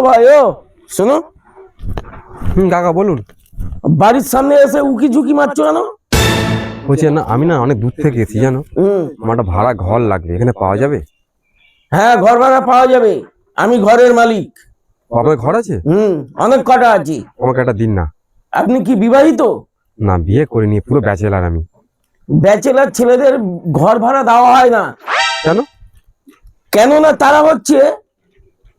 ভাই ও। শোনো। হুম কাকা বলুন। বাড়ির সামনে এসে উকি ঝুঁকি মারছো কেন? বলছি না আমি না অনেক দূর থেকে এসেছি জানো? আমার একটা ভাড়া ঘর লাগবে এখানে পাওয়া যাবে? হ্যাঁ ঘর ভাড়া পাওয়া যাবে। আমি ঘরের মালিক। আপনার ঘর আছে? হুম অনেক কটা আছি। আমাকে একটা দিন না। আপনি কি বিবাহিত? না বিয়ে করিনি পুরো ব্যাচেলার আমি। ব্যাচেলার ছেলেদের ঘর ভাড়া দেওয়া হয় না। কেন? কেননা তারা হচ্ছে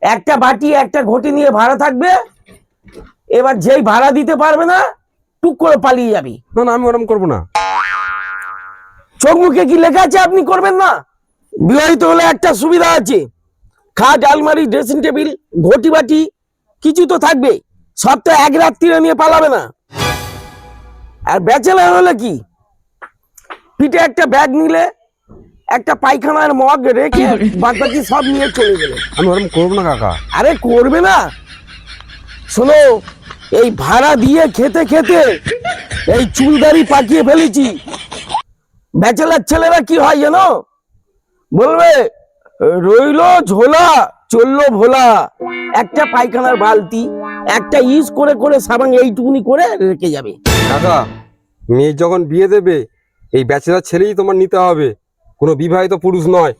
একটা বাটি একটা ঘটি নিয়ে ভাড়া থাকবে। এবার যেই ভাড়া দিতে পারবে না টুক করে পালিয়ে যাবি। না না আমি ওরকম করব না। চোখ মুখে কি লেখা আছে আপনি করবেন না? বিবাহিত হলে একটা সুবিধা আছে। খাট আলমারি ড্রেসিং টেবিল ঘটি বাটি কিছু তো থাকবে। সব তো এক রাত্রিরে নিয়ে পালাবে না। আর ব্যাচেলার হলে কি? পিঠে একটা ব্যাগ নিলে একটা পায়খানার মগ রেখে বাদ বাকি সব নিয়ে চলে গেলে। আমি ওরকম করব না কাকা। আরে করবে না। শোনো এই ভাড়া দিয়ে খেতে খেতে এই চুলদারি পাকিয়ে ফেলেছি। ব্যাচেলার ছেলেরা কি হয় জানো? বলবে রইল ঝোলা চলল ভোলা। একটা পায়খানার বালতি একটা ইউজ করে করে সাবান এইটুকুনি করে রেখে যাবে। কাকা মেয়ে যখন বিয়ে দেবে এই ব্যাচেলার ছেলেই তোমার নিতে হবে। কোনো বিবাহিত পুরুষ নয়।